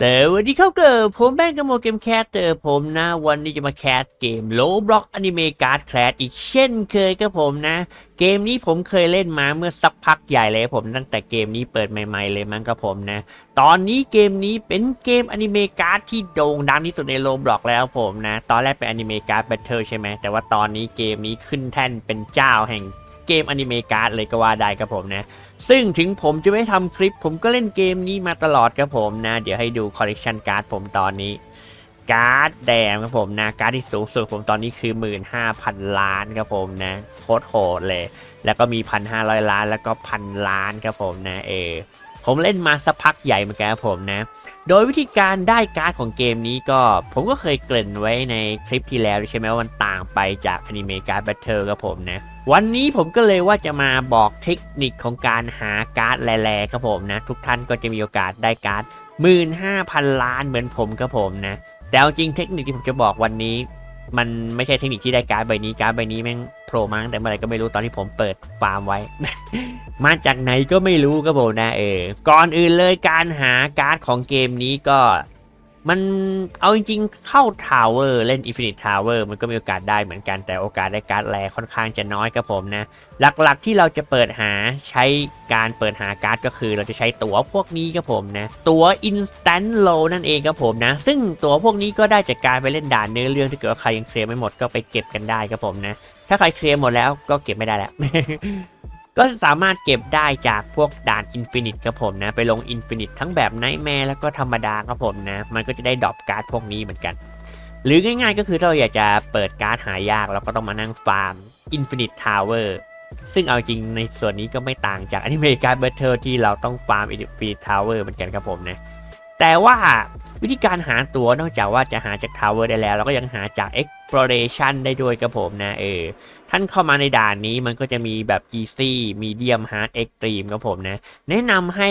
สวัสดีครับเกิดผมแบงก์กบโมเกมแคสเตอร์ผมนะวันนี้จะมาแคสเกมโลบล็อกอนิเมะการ์ดแคสอีกเช่นเคยครับผมนะ เกมนี้ผมเคยเล่นมาเมื่อสักพักใหญ่เลยผมตั้งแต่เกมนี้เปิดใหม่ ๆ เลยมั้งครับผมนะ ตอนนี้เกมนี้เป็นเกมอนิเมะการ์ดที่โด่งดังที่สุดในโลบล็อกแล้วผมนะ ตอนแรกเป็นอนิเมะการ์ดแบทเทิลใช่ไหมแต่ว่าตอนนี้เกมนี้ขึ้นแท่นเป็นเจ้าแห่ง กมอนิเมะการ์ดเลยก็ว่าได้ครับผมนะ ซึ่งถึงผมจะไม่ทำคลิป ผมก็เล่นเกมนี้มาตลอดครับผมนะ เดี๋ยวให้ดูคอลเลกชันการ์ดผมตอนนี้ การ์ดแดงครับผมนะ การ์ดที่สูงสุดผมตอนนี้คือ 15,000 ล้านครับผมนะ โคตรโหดเลย แล้วก็มี 1,500 ล้านแล้วก็พันล้านครับผมนะเออ ผมเล่นมาสักพักใหญ่เหมือนกันครับผมนะ โดยวิธีการได้การ์ดของเกมนี้ก็ ผมก็เคยเกริ่นไว้ในคลิปที่แล้วใช่ไหมว่ามันต่างไปจากอนิเมะการ์ดแบทเทิลครับผมนะ วันนี้ผมก็เลยว่าจะมาบอกเทคนิคของการหาการ์ดแร่ๆครับผมนะ ทุกท่านก็จะมีโอกาสได้การ์ดหมื่นห้าพันล้านเหมือนผมครับผมนะ แต่เอาจริงเทคนิคที่ผมจะบอกวันนี้ มันไม่ใช่เทคนิคที่ได้การ์ดใบนี้การ์ดใบนี้แม่งโผล่มาตั้งแต่เมื่อไหร่ก็ไม่รู้ตอนที่ผมเปิดฟาร์มไว้ มาจากไหนก็ไม่รู้ครับผมนะเออก่อนอื่นเลยการหาการ์ดของเกมนี้ก็ มันเอาจริงๆ เข้าทาวเวอร์เล่น Infinite Tower มันก็มีโอกาสได้เหมือนกันแต่โอกาสได้การ์ดแรค่อนข้างจะน้อยครับผมนะ หลักๆที่เราจะเปิดหาใช้การเปิดหาการ์ดก็คือ เราจะใช้ตั๋วพวกนี้ครับผมนะ ตั๋ว Instant Low นั่นเองครับผมนะ ซึ่งตั๋วพวกนี้ก็ได้จากการไปเล่นด่านเนื้อเรื่องถ้าเกิดว่าใครยังเคลียร์ไม่หมดก็ไปเก็บกันได้ครับผมนะ ถ้าใครเคลียร์หมดแล้วก็เก็บไม่ได้แล้ว ก็สามารถเก็บได้จากพวกด่านอินฟินิตครับผมนะ ไปลงอินฟินิตทั้งแบบไนท์แมร์แล้วก็ธรรมดาครับผมนะ มันก็จะได้ดรอปการ์ดพวกนี้เหมือนกัน หรือง่ายๆก็คือเราอยากจะเปิดการ์ดหายากเราก็ต้องมานั่งฟาร์มอินฟินิตทาวเวอร์ซึ่งเอาจริงในส่วนนี้ก็ไม่ต่างจากอนิเมะการ์ดเบทเทิลที่เราต้องฟาร์มอินฟินิตทาวเวอร์เหมือนกันครับผมนะ แต่ว่าวิธีการหาตัวนอกจากว่าจะหาจากทาวเวอร์ได้แล้ว เราก็ยังหาจาก exploration ได้ด้วยครับผมนะเออ ท่านเข้ามาในด่านนี้มันก็จะมีแบบ easy medium hard extreme ครับผมนะ แนะนำให้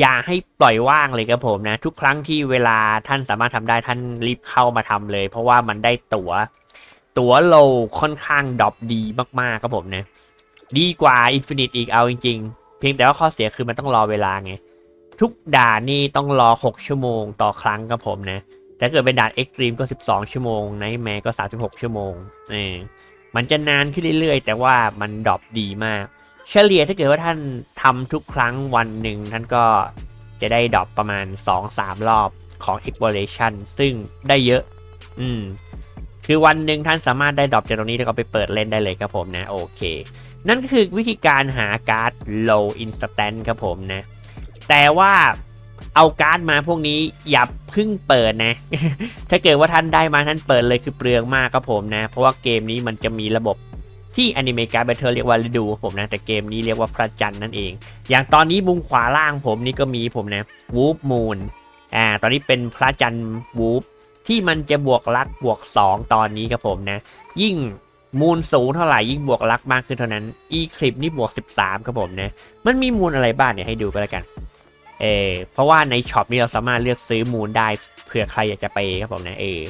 อย่าให้ปล่อยว่างเลยครับผมนะ ทุกครั้งที่เวลาท่านสามารถทำได้ท่านรีบเข้ามาทำเลย เพราะว่ามันได้ตัว๋ว ตั๋วโลค่อนข้างดรอปดีมากๆครับผมนะ ดีกว่า Infinite อีกเอาจริงๆ เพียงแต่ว่าข้อเสียคือมันต้องรอเวลาไง ทุกด่านนี่ต้องรอ 6 ชั่วโมงต่อครั้งครับผมนะแต่ถ้าเกิดเป็นด่าน Extreme ก็ 12 ชั่วโมงไนท์แมร์ก็ 36 ชั่วโมงเออ มันจะนานขึ้นเรื่อยๆ แต่ว่ามันดรอปดีมาก เฉลี่ยถ้าเกิดว่าท่านทำทุกครั้งวันหนึ่งท่านก็จะได้ดรอปประมาณ 2-3 รอบของ exploration ซึ่งได้เยอะ อืม คือวันหนึ่งท่านสามารถได้ดรอปจากตรงนี้แล้วก็ไปเปิดเล่นได้เลยครับผมนะ โอเค นั่นก็คือวิธีการหาการ์ด low instant ครับผมนะ แต่ว่า เอาการ์ดมาพวกนี้อย่าเพึ่งเปิดนะ ถ้าเกิดว่าท่านได้มาท่านเปิดเลยคือเปลืองมากครับผมนะ เพราะว่าเกมนี้มันจะมีระบบที่อนิเมะการ์ดแบทเทิลเรียกว่าฤดูครับผมนะ แต่เกมนี้เรียกว่าพระจันทร์นั่นเอง อย่างตอนนี้มุมขวาล่างผมนี่ก็มีผมนะวูฟมูนอ่าตอนนี้เป็นพระจันทร์วูฟที่มันจะบวกลักบวก 2 ตอนนี้ครับผมนะ ยิ่งมูลสูงเท่าไหร่ยิ่งบวกลักมากขึ้นเท่านั้นอีคลิปนี่บวก 13ครับผมนะมันมีมูลอะไรบ้างเนี่ยให้ดูก็แล้วกัน เออเพราะว่าในช็อปนี้เราสามารถเลือกซื้อมูลได้เผื่อใครอยากจะไปครับผมนะเออ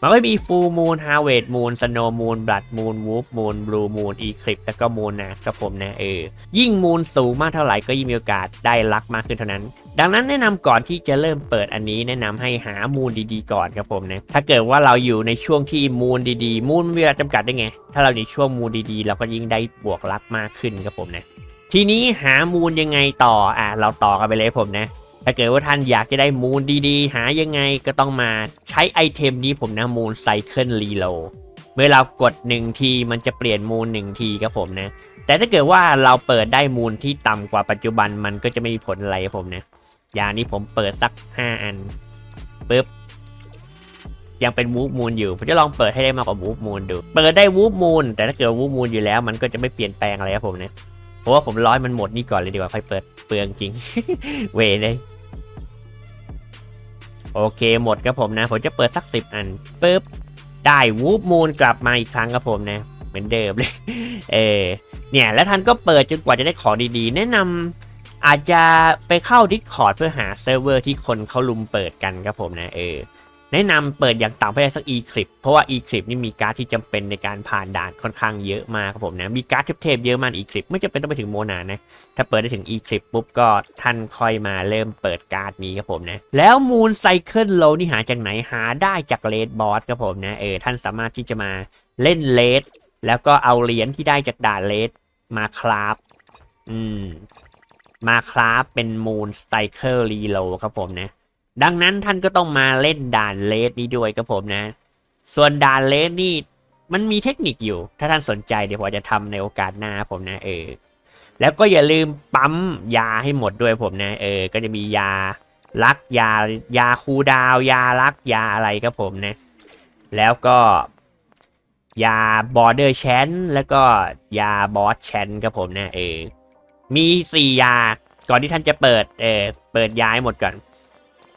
มันก็มีฟูมูลฮาเวดมูลสโนมูลบลัดมูลวูฟมูลบลูมูลอีคลิปแล้วก็มูลนะครับผมนะเออยิ่งมูลสูงมากเท่าไหร่ก็ยิ่งมีโอกาสได้ลักมากขึ้นเท่านั้น ดังนั้นแนะนำก่อนที่จะเริ่มเปิดอันนี้แนะนำให้หามูลดีๆก่อนครับผมนะถ้าเกิดว่าเราอยู่ในช่วงที่มูลดีๆ มูลมีเวลาจำกัดได้ไง ถ้าเราอยู่ช่วงมูลดีๆ เราก็ยิ่งได้บวกลักมากขึ้นครับผมนะ ทีนี้หามูลยังไงต่ออะเราต่อกันไปเลยผมนะ ถ้าเกิดว่าท่านอยากจะได้มูลดีๆ หายังไงก็ต้องมาใช้ไอเทมนี้ผมนะมูลไซเคิลรีโลเมื่อเรากด 1 ทีมันจะเปลี่ยนมูล 1 ทีครับผมนะ แต่ถ้าเกิดว่าเราเปิดได้มูลที่ต่ำกว่าปัจจุบันมันก็จะไม่มีผลอะไรครับผมนะ อย่างนี้ผมเปิดสัก 5 อันปึ๊บยังเป็นวูฟมูลอยู่ ผมจะลองเปิดให้ได้มากกว่าวูฟมูลดู เปิดได้วูฟมูลแต่ถ้าเกิดวูฟมูลอยู่แล้ว มันก็จะไม่เปลี่ยนแปลงอะไรครับผมนะ เพราะว่าผมร้อยมันหมดนี่ก่อนเลยดีกว่าค่อยเปิดเปลืองจริง เวเลยโอเคหมดครับผมนะ ผมจะเปิดสักสิบอันปึ๊บได้วูฟมูลกลับมาอีกครั้งครับผมนะ เหมือนเดิมเลย เออเนี่ยแล้วท่านก็เปิดจนกว่าจะได้ของดีๆ แนะนำอาจจะไปเข้า Discord เพื่อหาเซิร์ฟเวอร์ที่คนเขาลุมเปิดกันครับผมนะเออ แนะนำเปิดอย่างต่ำให้ได้สัก e-clip เพราะว่า e-clip นี่มีการ์ดที่จำเป็นในการผ่านด่านค่อนข้างเยอะมากครับผมนะ มีการ์ดเทพๆเยอะมาก e-clip ไม่จำเป็นต้องไปถึงโมนานะ ถ้าเปิดได้ถึง e-clip ปุ๊บก็ท่านค่อยมาเริ่มเปิดการ์ดนี้ครับผมนะ แล้วมูนไซเคิลโลนี่หาจากไหนหาได้จากเลดบอสครับผมนะ เออท่านสามารถที่จะมาเล่นเลดแล้วก็เอาเหรียญที่ได้จากด่านเลดมาคราฟอืม มาคราฟเป็นมูนไซเคิลรีโลครับผมนะ ดังนั้นท่านก็ต้องมาเล่นด่านเลสนี้ด้วยครับผมนะ ส่วนด่านเลสนี่มันมีเทคนิคอยู่ ถ้าท่านสนใจเดี๋ยวผมจะทำในโอกาสหน้าผมนะเออ แล้วก็อย่าลืมปั๊มยาให้หมดด้วยผมนะ เออ ก็จะมียาลักยายาคูดาว ยาลักยาอะไรครับผมนะ แล้วก็ยาบอร์เดอร์แชนแล้วก็ยาบอสแชนครับผมนะเออ มีสี่ยาก่อนที่ท่านจะเปิด เออเปิดยาให้หมดก่อน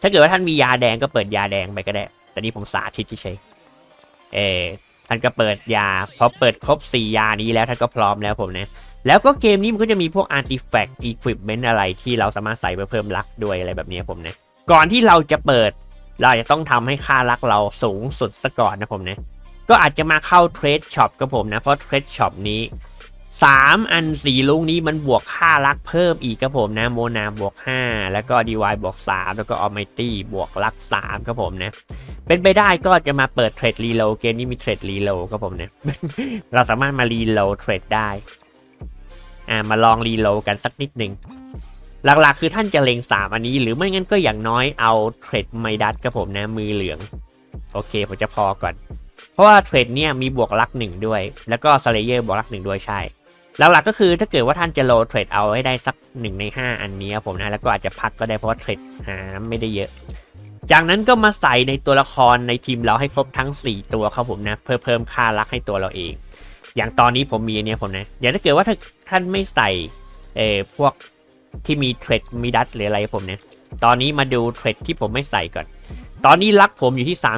ถ้าเกิดว่าท่านมียาแดงก็เปิดยาแดงไปก็ได้ แต่นี่ผมสาธิตที่ใช้เออท่านก็เปิดยาพอเปิดครบสี่ยานี้แล้วท่านก็พร้อมแล้วผมนะ แล้วก็เกมนี้มันก็จะมีพวก artifact equipment อะไรที่เราสามารถใส่เพื่อเพิ่มลักด้วยอะไรแบบนี้ผมนะ ก่อนที่เราจะเปิด เราจะต้องทำให้ค่าลักเราสูงสุดซะก่อนนะผมนะ ก็อาจจะมาเข้าเทรดช็อปกับผมนะ เพราะเทรดช็อปนี้ สามอันสีลุงนี้มันบวกค่ารักเพิ่มอีกครับผมนะโมนาบวก 5 แล้วก็ดีวายบวก 3 แล้วก็ออ m มตี้บวกรัก 3 ครับผมนะ เป็นไปได้ก็จะมาเปิดเทรดรีโลเกมนี้มีเทรดรีโลครับผมนะ เราสามารถมารีโลเทรดได้อ่ามาลองรีโลกันสักนิดหนึ่งหลักๆ คือท่านจะเล็ง 3 อันนี้ หรือไม่งั้นก็อย่างน้อยเอาเทรดไมดัสครับผมนะมือเหลือง โอเคผมจะพอก่อน เพราะว่าเทรดเนี่ยมีบวกลักหนึ่งด้วย แล้วก็สเลเยอร์บวกลักหนึ่งด้วยใช่ หลักๆก็คือถ้าเกิดว่าท่านจะโลเทรดเอาให้ได้สักหนึ่งใน 5 อันนี้ครับผมนะแล้วก็อาจจะพักก็ได้เพราะว่าเทรดหาไม่ได้เยอะ จากนั้นก็มาใส่ในตัวละครในทีมเราให้ครบทั้ง 4 ตัวครับผมนะเพื่อเพิ่มค่ารักให้ตัวเราเอง อย่างตอนนี้ผมมีอันนี่ยผมนะอย่างถ้าเกิดว่าถ้าท่านไม่ใส่เออพวกที่มีเทรดมีดัตหรืออะไรผมเนี่ยตอนนี้มาดูเทรดที่ผมไม่ใส่ก่อน ตอนนี้รักผมอยู่ที่ 3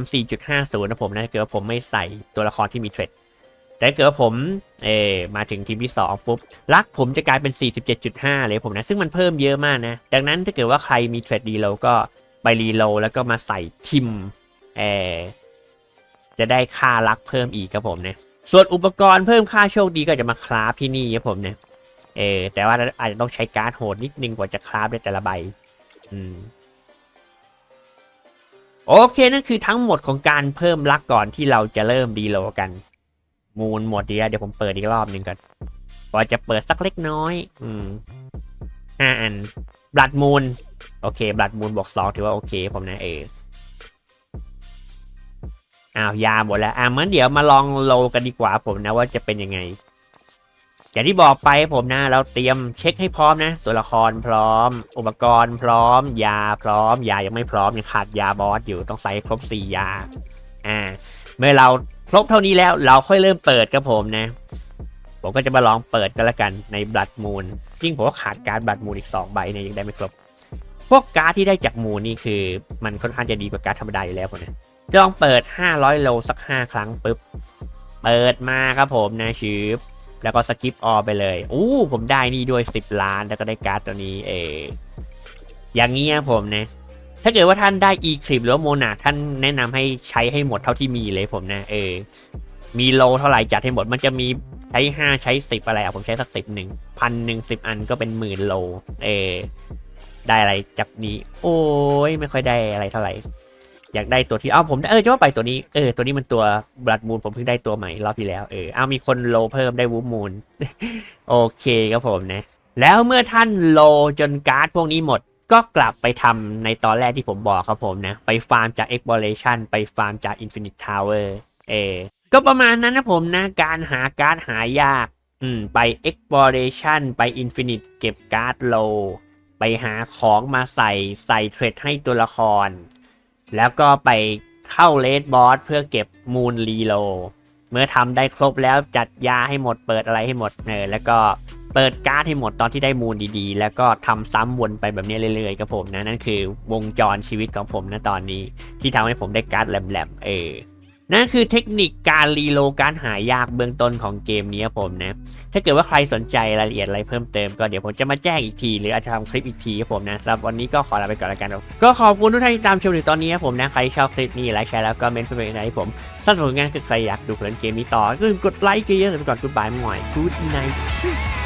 4.50นะผมนะถ้าเกิดว่าผมไม่ใส่ตัวละครที่มีเทรด แต่เกิดผมเออมาถึงทีมที่ 2 ปุ๊บ ลักผมจะกลายเป็น 47.5 เลยผมนะ ซึ่งมันเพิ่มเยอะมากนะ ดังนั้นถ้าเกิดว่าใครมีเทรดดีโลก็ไปรีโลแล้วก็มาใส่ทิมเออจะได้ค่าลักเพิ่มอีกครับผมนะ ส่วนอุปกรณ์เพิ่มค่าโชคดีก็จะมาคราฟที่นี่ครับผมเนี่ยเออแต่ว่าอาจจะต้องใช้การ์ดโหดนิดนึงกว่าจะคราฟได้แต่ละใบ อืมโอเค นั่นคือทั้งหมดของการเพิ่มลักก่อนที่เราจะเริ่มดีโลกัน มูลหมดดีแล้วเดี๋ยวผมเปิดอีกรอบหนึ่งก่อนว่าจะเปิดสักเล็กน้อย อืมห้าอันบลัดมูล โอเคบลัดมูลบวกสองถือว่าโอเค ผมนะเอออ้าวยาหมดแล้ว อะมือนเดี๋ยวมาลองโลกันดีกว่าผมนะว่าจะเป็นยังไง อย่างที่บอกไปผมนะ เราเตรียมเช็คให้พร้อมนะ ตัวละครพร้อม อุปกรณ์พร้อม ยาพร้อม ยายังไม่พร้อมยังขาดยาบอสอยู่ต้องใส่ครบสี่ยา อ่า เมื่อเรา ครบเท่านี้แล้วเราค่อยเริ่มเปิดครับผมนะ ผมก็จะมาลองเปิดกันละกันในบลัดมูลจริงผมก็ขาดการบลัดมูลอีก 2 ใบเนี่ยยังได้ไม่ครบ พวกการ์ดที่ได้จากมูลนี่คือมันค่อนข้างจะดีกว่าการ์ดธรรมดาอยู่แล้วผมนะจะลองเปิด 500 โลสัก 5 ครั้งปุ๊บ เปิดมาครับผมนะชืบแล้วก็สกิปออไปเลย อู้ ผมได้นี่ด้วย 10 ล้าน แล้วก็ได้การ์ดตัวนี้ เอออย่างนี้ครับผมนะ ถ้าเกิดว่าท่านได้ e c l i p หรือว่าโมนาท่านแนะนำให้ใช้ให้หมดเท่าที่มีเลยผมนะเออ มีโลเท่าไหร่จัดให้หมด มันจะมีใช้ห้าใช้สิบอะไรอะผมใช้สักสิบหนึ่งพันหนึ่งสิบอันก็เป็นหมื่นโล เออ ได้อะไรจากนี้ โอ้ยไม่ค่อยได้อะไรเท่าไหร่ อยากได้ตัวที่เอ้าผมเออจะว่าไปตัวนี้เออตัวนี้มันตัวบลัดมูลผมเพิ่งได้ตัวใหม่รอบที่แล้วเออเอามีคนโลเพิ่มได้วูมูลโอเคครับผมนะแล้วเมื่อท่านโลจนการ์ดพวกนี้หมด ก็กลับไปทำในตอนแรกที่ผมบอกครับผมนะ ไปฟาร์มจาก exploration ไปฟาร์มจาก infinite tower เอก็ประมาณนั้นนะผมนะ การหาการ์ดหายาก อืม ไป exploration ไป infinite เก็บการ์ดโล ไปหาของมาใส่ใส่เทรดให้ตัวละคร แล้วก็ไปเข้าเลดบอสเพื่อเก็บมูลรีโล เมื่อทำได้ครบแล้วจัดยาให้หมดเปิดอะไรให้หมดเออแล้วก็ เปิดการ์ดให้หมดตอนที่ได้มูลดีๆ แล้วก็ทำซ้ำวนไปแบบนี้เรื่อยๆครับผมนะนั่นคือวงจรชีวิตของผมนะตอนนี้ ที่ทำให้ผมได้การ์ดแหลมๆเออนั่นคือเทคนิคการรีโลการหายากเบื้องต้นของเกมนี้ครับผมนะ ถ้าเกิดว่าใครสนใจรายละเอียดอะไรเพิ่มเติมก็เดี๋ยวผมจะมาแจ้งอีกที หรืออาจจะทำคลิปอีกทีครับผมนะสำหรับวันนี้ก็ขอลาไปก่อนแล้วกันครับก็ขอบคุณทุกท่านที่ตามชมถึงตอนนี้ครับผมนะ ใครที่ชอบคลิปนี้ไลค์แชร์แล้วก็เมนต์เพื่อนๆให้ผมสนับสนุนงานคือใครอยากดูผลเกมนี้ต่อก็ลืมกดไลค์เยอะๆแล้วไปก่อนกูบายหน่อยกูดไนท์